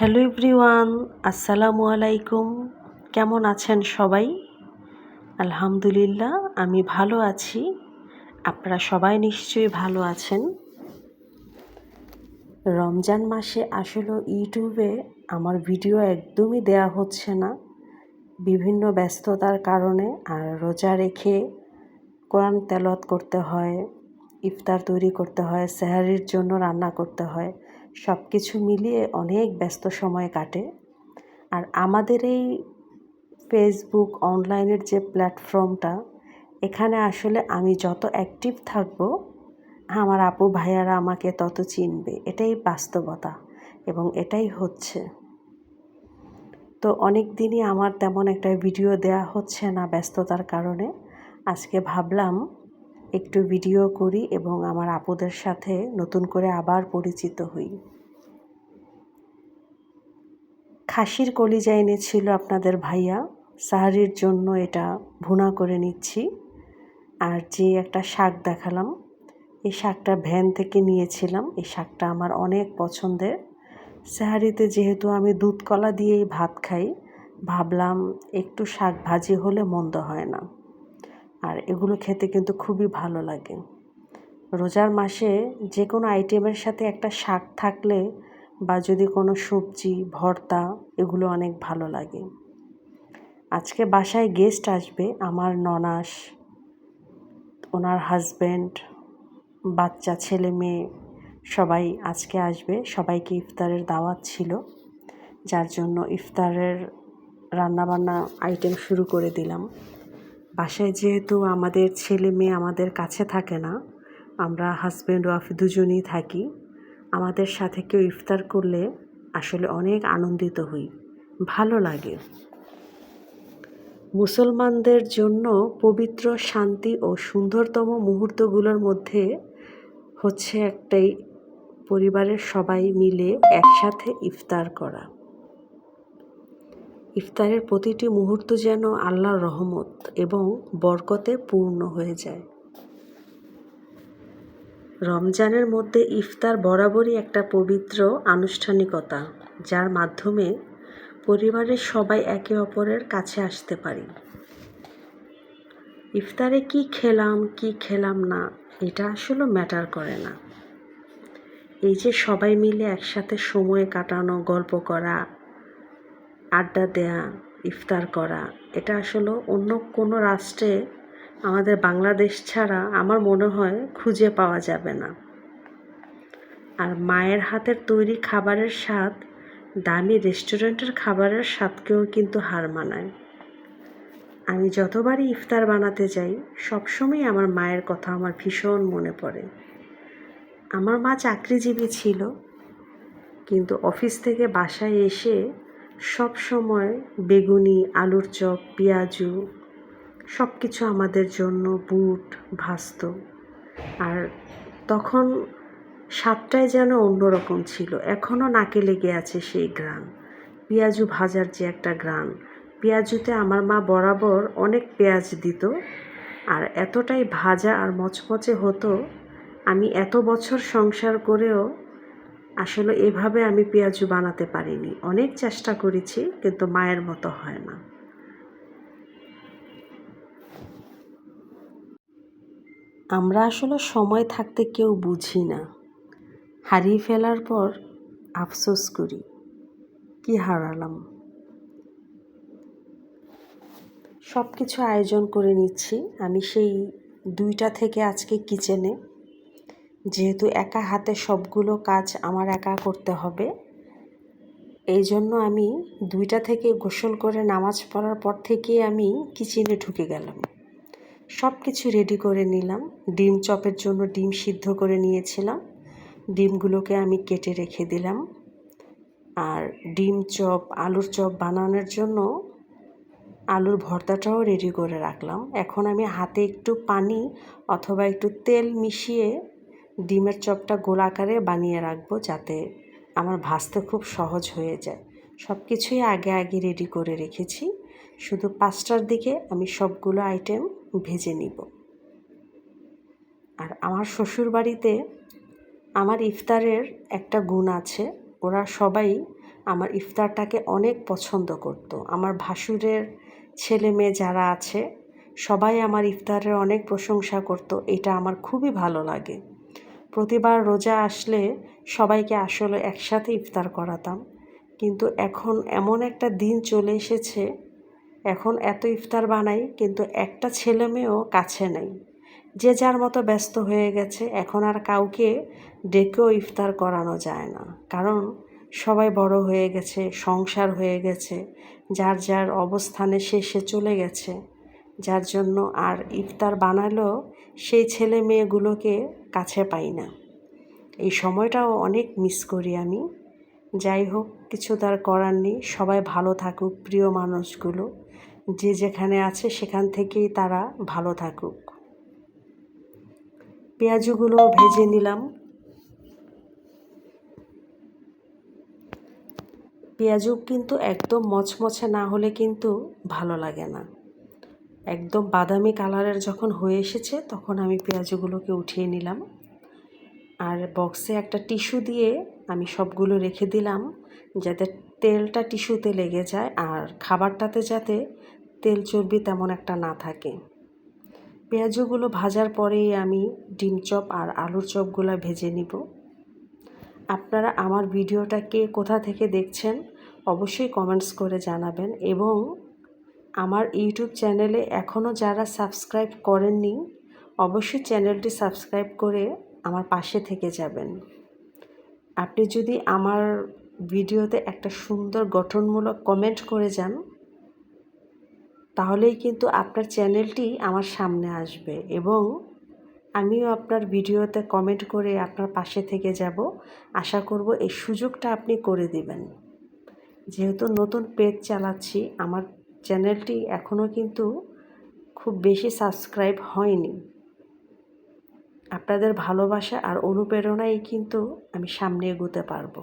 Hello everyone, আসসালামু আলাইকুম। কেমন আছেন সবাই? আলহামদুলিল্লাহ, আমি ভালো আছি। আপনারা সবাই নিশ্চয়ই ভালো আছেন। রমজান মাসে আসলে ইউটিউবে আমার ভিডিও একদমই দেয়া হচ্ছে না। বিভিন্ন ব্যস্ততার কারণে আর রোজা রেখে কোরআন তেলত করতে হয়, ইফতার তৈরি করতে হয়, সেহারির জন্য রান্না করতে হয়। সব কিছু মিলিয়ে অনেক ব্যস্ত সময় কাটে। আর আমাদের এই ফেসবুক অনলাইনের যে প্ল্যাটফর্মটা এখানে আসলে আমি যত অ্যাক্টিভ থাকব, আমার আপু ভাইয়ারা আমাকে তত চিনবে। এটাই বাস্তবতা এবং এটাই হচ্ছে। তো অনেক দিনই আমার তেমন একটা ভিডিও দেয়া হচ্ছে না ব্যস্ততার কারণে। আজকে ভাবলাম একটু ভিডিও করি এবং আমার আপুদের সাথে নতুন করে আবার পরিচিত হই। খাসির কলিজা এনেছিল আপনাদের ভাইয়া। সাহারির জন্য এটা ভুনা করে নিচ্ছি। আর যে একটা শাক দেখালাম, এই শাকটা ভ্যান থেকে নিয়েছিলাম। এই শাকটা আমার অনেক পছন্দের। সাহারিতে যেহেতু আমি দুধ কলা দিয়েই ভাত খাই, ভাবলাম একটু শাক ভাজি হলে মন্দ হয় না। আর এগুলো খেতে কিন্তু খুবই ভালো লাগে। রোজার মাসে যে কোনো আইটেমের সাথে একটা শাক থাকলে বা যদি কোনো সবজি, ভর্তা, এগুলো অনেক ভালো লাগে। আজকে বাসায় গেস্ট আসবে আমার ননাস, ওনার হাজব্যান্ড বাচ্চা, ছেলে, মেয়ে, সবাই আজকে আসবে। সবাইকে ইফতারের দাওয়াত ছিল, যার জন্য ইফতারের রান্নাবান্না আইটেম শুরু করে দিলাম। বাসায় যেহেতু আমাদের ছেলে মেয়ে আমাদের কাছে থাকে না, আমরা হাজব্যান্ড ওয়াইফ দুজনেই থাকি, আমাদের সাথে কেউ ইফতার করলে আসলে অনেক আনন্দিত হই, ভালো লাগে। মুসলমানদের জন্য পবিত্র, শান্তি ও সুন্দরতম মুহূর্তগুলোর মধ্যে হচ্ছে একটাই, পরিবারের সবাই মিলে একসাথে ইফতার করা। ইফতারের প্রতিটি মুহূর্ত যেন আল্লাহর রহমত এবং বরকতে পূর্ণ হয়ে যায়। রমজানের মধ্যে ইফতার বরাবরই একটা পবিত্র আনুষ্ঠানিকতা, যার মাধ্যমে পরিবারের সবাই একে অপরের কাছে আসতে পারি। ইফতারে কি খেলাম কি খেলাম না, এটা আসলে ম্যাটার করে না। এই যে সবাই মিলে একসাথে সময় কাটানো, গল্প করা আড্ডা দেয়া, ইফতার করা, এটা আসলে অন্য কোনো রাষ্ট্রে আমাদের বাংলাদেশ ছাড়া আমার মনে হয় খুঁজে পাওয়া যাবে না। আর মায়ের হাতের তৈরি খাবারের স্বাদ, দামি রেস্টুরেন্টের খাবারের স্বাদকেও কিন্তু হার মানায়। আমি যতবারই ইফতার বানাতে যাই সবসময় আমার মায়ের কথা আমার ভীষণ মনে পড়ে। আমার মা চাকরিজীবী ছিল, কিন্তু অফিস থেকে বাসায় এসে সব সময় বেগুনি, আলুর চপ, পেঁয়াজু সব কিছু আমাদের জন্য বুট, ভাস্ত। আর তখন স্বাদটাই যেন অন্যরকম ছিল। এখনও নাকে লেগে আছে সেই গ্রান পেঁয়াজু ভাজার যে একটা গ্রান পেঁয়াজুতে আমার মা বরাবর অনেক পেঁয়াজ দিত। আর এতটাই ভাজা আর মচমচে হতো, আমি এত বছর সংসার করেও আসলে এভাবে আমি পেঁয়াজু বানাতে পারিনি। অনেক চেষ্টা করেছি, কিন্তু মায়ের মতো হয় না। আমরা আসলে সময় থাকতে কেউ বুঝি না। হারিয়ে ফেলার পর আফসোস করি। কি হারালাম? সব কিছু আয়োজন করে নিচ্ছি। আমি সেই দুইটা থেকে আজকে কিচেনে যেহেতু একা হাতে সবগুলো কাজ আমার একা করতে হবে, এই জন্য আমি দুইটা থেকে গোসল করে নামাজ পড়ার পর থেকেই আমি কিচেনে ঢুকে গেলাম। সব কিছু রেডি করে নিলাম, ডিম চপের জন্য ডিম সিদ্ধ করে নিয়েছিলাম, ডিমগুলোকে আমি কেটে রেখে দিলাম। আর ডিম চপ, আলুর চপ বানানোর জন্য আলুর ভর্তাটাও রেডি করে রাখলাম। এখন আমি হাতে একটু পানি অথবা একটু তেল মিশিয়ে ডিমের চপটা গোলাকারে বানিয়ে রাখব যাতে আমার ভাজতে খুব সহজ হয়ে যায়। সব কিছুই আগে আগে রেডি করে রেখেছি। শুধু পাঁচটার দিকে আমি সবগুলো আইটেম ভেজে নিব। আর আমার শ্বশুর বাড়িতে আমার ইফতারের একটা গুণ আছে, ওরা সবাই আমার ইফতারটাকে অনেক পছন্দ করত। আমার ভাসুরের ছেলে মেয়ে যারা আছে, সবাই আমার ইফতারের অনেক প্রশংসা করত, এটা আমার খুবই ভালো লাগে। প্রতিবার রোজা আসলে সবাইকে আসলে একসাথে ইফতার করাতাম। কিন্তু এখন এমন একটা দিন চলে এসেছে, এখন এত ইফতার বানাই, কিন্তু একটা ছেলে মেয়েও কাছে নেই। যে যার মতো ব্যস্ত হয়ে গেছে, এখন আর কাউকে ডেকেও ইফতার করানো যায় না। কারণ সবাই বড় হয়ে গেছে, সংসার হয়ে গেছে, যার যার অবস্থানে সে সে চলে গেছে। যার জন্য আর ইফতার বানালেও সেই ছেলে মেয়েগুলোকে কাছে পাই না। এই সময়টাও অনেক মিস করি আমি। যাই হোক, কিছু তার করার নেই। সবাই ভালো থাকুক, প্রিয় মানুষগুলো। যে যেখানে আছে সেখান থেকেই তারা ভালো থাকুক। পেঁয়াজগুলো ভেজে নিলাম। পেঁয়াজু কিন্তু একদম মচমচে না হলে কিন্তু ভালো লাগে না। একদম বাদামি কালারের যখন হয়ে এসেছে, তখন আমি পেঁয়াজগুলোকে উঠিয়ে নিলাম। আর বক্সে একটা টিস্যু দিয়ে আমি সবগুলো রেখে দিলাম, যাতে তেলটা টিস্যুতে লেগে যায় আর খাবারটাতে যাতে তেল চর্বি তেমন একটা না থাকে। পেঁয়াজগুলো ভাজার পরেই আমি ডিম চপ আর আলুর চপগুলো ভেজে নিব। আপনারা আমার ভিডিওটা কে কোথা থেকে দেখছেন, অবশ্যই কমেন্টস করে জানাবেন এবং আমার ইউটিউব চ্যানেলে এখনও যারা সাবস্ক্রাইব করেননি, অবশ্যই চ্যানেলটি সাবস্ক্রাইব করে আমার পাশে থেকে যাবেন। আপনি যদি আমার ভিডিওতে একটা সুন্দর গঠনমূলক কমেন্ট করে যান, তাহলেই কিন্তু আপনার চ্যানেলটি আমার সামনে আসবে এবং আমিও আপনার ভিডিওতে কমেন্ট করে আপনার পাশে থেকে যাব। আশা করব এই সুযোগটা আপনি করে দিবেন। যেহেতু নতুন পেজ চালাচ্ছি, আমার চ্যানেলটি এখনও কিন্তু খুব বেশি সাবস্ক্রাইব হয়নি। আপনাদের ভালোবাসা আর অনুপ্রেরণাই কিন্তু আমি সামনে এগোতে পারব।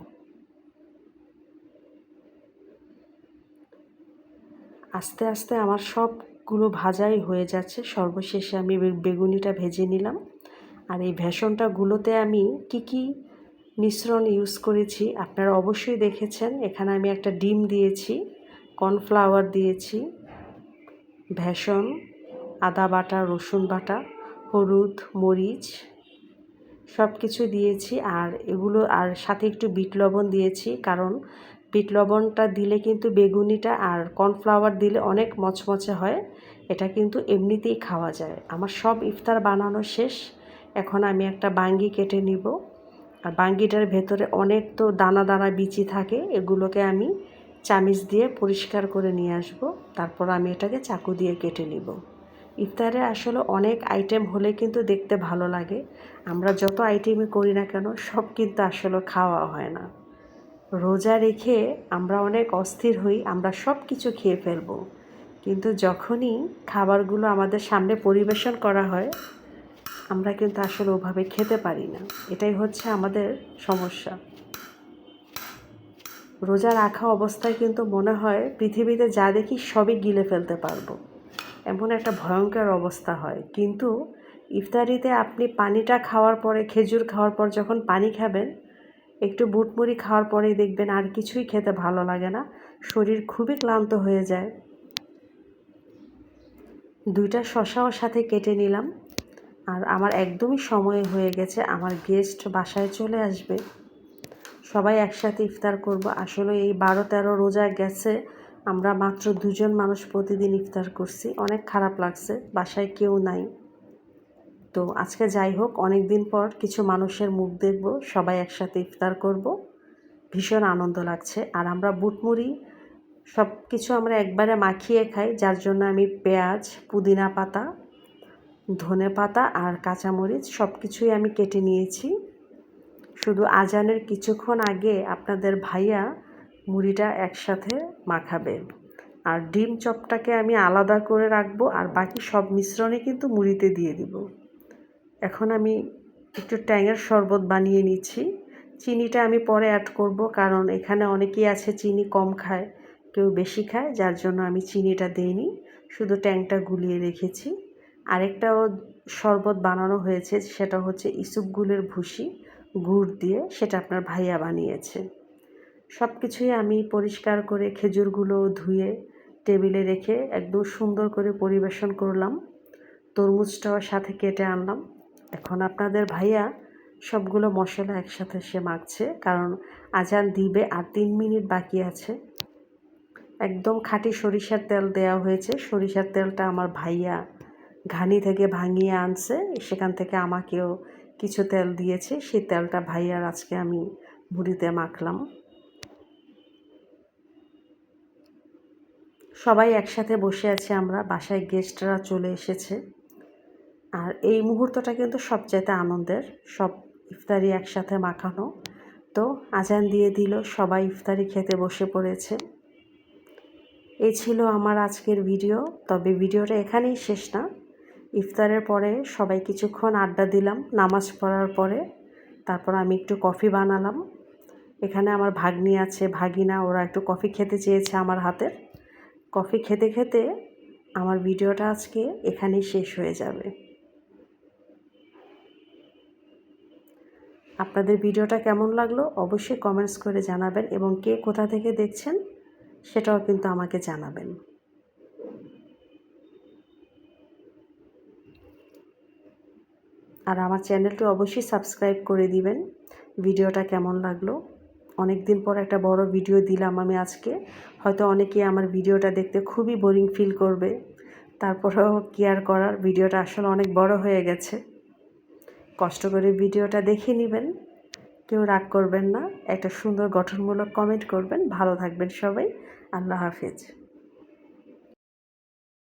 আস্তে আস্তে আমার সবগুলো ভাজাই হয়ে যাচ্ছে। সর্বশেষে আমি বেগুনিটা ভেজে নিলাম। আর এই ভেষণটা গুলোতে আমি কি কি মিশ্রণ ইউজ করেছি আপনারা অবশ্যই দেখেছেন। এখানে আমি একটা ডিম দিয়েছি। কর্নফ্লাওয়ার দিয়েছি ভেষণ আদা বাটা, রসুন বাটা, হলুদ, মরিচ সব কিছু দিয়েছি। আর এগুলো, আর সাথে একটু বিট লবণ দিয়েছি, কারণ বিট লবণটা দিলে কিন্তু বেগুনিটা আর কর্নফ্লাওয়ার দিলে অনেক মচমচে হয়, এটা কিন্তু এমনিতেই খাওয়া যায়। আমার সব ইফতার বানানো শেষ, এখন আমি একটা বাঙ্গি কেটে নিব। আর বাঙ্গিটার ভেতরে অনেক তো দানা দানা বিচি থাকে, এগুলোকে আমি চামিচ দিয়ে পরিষ্কার করে নিয়ে আসব। তারপর আমি এটাকে চাকু দিয়ে কেটে নিব। ইফতারে আসলে অনেক আইটেম হলে কিন্তু দেখতে ভালো লাগে। আমরা যত আইটেমই করি না কেন, সব কিন্তু আসলে খাওয়া হয় না। রোজা রেখে আমরা অনেক অস্থির হই, আমরা সব কিছু খেয়ে ফেলব। কিন্তু যখনই খাবারগুলো আমাদের সামনে পরিবেশন করা হয়, আমরা কিন্তু আসলে ওভাবে খেতে পারি না। এটাই হচ্ছে আমাদের সমস্যা। রোজা রাখা অবস্থায় কিন্তু মনে হয় পৃথিবীতে যা দেখি সবই গিলে ফেলতে পারব। এমন একটা ভয়ঙ্কর অবস্থা হয়। কিন্তু ইফতারিতে আপনি পানিটা খাওয়ার পরে, খেজুর খাওয়ার পর যখন পানি খাবেন, একটু বুটমুড়ি খাওয়ার পরেই দেখবেন আর কিছুই খেতে ভালো লাগে না। শরীর খুবই ক্লান্ত হয়ে যায়। দুইটা শশাও সাথে কেটে নিলাম। আর আমার একদমই সময় হয়ে গেছে। আমার গেস্ট বাসায় চলে আসবে। সবাই একসাথে ইফতার করব। আসলে এই বারো তেরো রোজা গেছে, আমরা মাত্র দুজন মানুষ প্রতিদিন ইফতার করছি। অনেক খারাপ লাগছে, বাসায় কেউ নাই। তো আজকে যাই হোক অনেক দিন পর কিছু মানুষের মুখ দেখব, সবাই একসাথে ইফতার করব। ভীষণ আনন্দ লাগছে। আর আমরা বুটমুড়ি সব কিছু আমরা একবারে মাখিয়ে খাই, যার জন্য আমি পেঁয়াজ, পুদিনা পাতা, ধনে পাতা আর কাঁচামরিচ সব কিছুই আমি কেটে নিয়েছি। শুধু আজানের কিছুক্ষণ আগে আপনাদের ভাইয়া মুড়িটা একসাথে মাখাবে। আর ডিম চপটাকে আমি আলাদা করে রাখব আর বাকি সব মিশ্রণে কিন্তু মুড়িতে দিয়ে দিব। এখন আমি একটু ট্যাঙের শরবত বানিয়ে নিচ্ছি। চিনিটা আমি পরে অ্যাড করব কারণ এখানে অনেকেই আছে চিনি কম খায়, কেউ বেশি খায়, যার জন্য আমি চিনিটা দিইনি, শুধু ট্যাংটা গুলিয়ে রেখেছি। আরেকটাও শরবত বানানো হয়েছে, সেটা হচ্ছে ইসুপগুলের ভুসি। গুড় দিয়ে সেটা আপনার ভাইয়া বানিয়েছে। সব কিছুই আমি পরিষ্কার করে খেজুরগুলো ধুয়ে টেবিলে রেখে একদম সুন্দর করে পরিবেশন করলাম। তরমুজটাও সাথে কেটে আনলাম। এখন আপনাদের ভাইয়া সবগুলো মশলা একসাথে সে মাখছে, কারণ আজান দিবে আর তিন মিনিট বাকি আছে। একদম খাঁটি সরিষার তেল দেওয়া হয়েছে। সরিষার তেলটা আমার ভাইয়া ঘানি থেকে ভাঙিয়ে আনছে। সেখান থেকে আমাকেও কিছু তেল দিয়েছে, সেই তেলটা ভাইয়ার আজকে আমি মুড়িতে মাখলাম। সবাই একসাথে বসে আছি আমরা, বাসায় গেস্টরা চলে এসেছে। আর এই মুহূর্তটা কিন্তু সবচাইতে আনন্দের, সব ইফতারি একসাথে মাখানো। তো আজান দিয়ে দিল, সবাই ইফতারি খেতে বসে পড়েছে। এই ছিল আমার আজকের ভিডিও, তবে ভিডিওটা এখানেই শেষ না। ইফতারের পরে সবাই কিছুক্ষণ আড্ডা দিলাম, নামাজ পড়ার পরে। তারপর আমি একটু কফি বানালাম। এখানে আমার ভাগ্নি আছে, ভাগিনা, ওরা একটু কফি খেতে চেয়েছে আমার হাতের কফি খেতে খেতে আমার ভিডিওটা আজকে এখানেই শেষ হয়ে যাবে। আপনাদের ভিডিওটা কেমন লাগল অবশ্যই কমেন্টস করে জানাবেন এবং কে কোথা থেকে দেখছেন সেটাও কিন্তু আমাকে জানাবেন। আর আমার চ্যানেলটি অবশ্যই সাবস্ক্রাইব করে দিবেন। ভিডিওটা কেমন লাগল? অনেক দিন পর একটা বড় ভিডিও দিলাম আমি আজকে। হয়তো অনেকেই আমার ভিডিওটা দেখতে খুবই বোরিং ফিল করবে। তারপরেও কেয়ার করার? ভিডিওটা আসলে অনেক বড় হয়ে গেছে। কষ্ট করে ভিডিওটা দেখে নেবেন। কেউ রাগ করবেন না। একটা সুন্দর গঠনমূলক কমেন্ট করবেন। ভালো থাকবেন সবাই। আল্লাহ হাফিজ।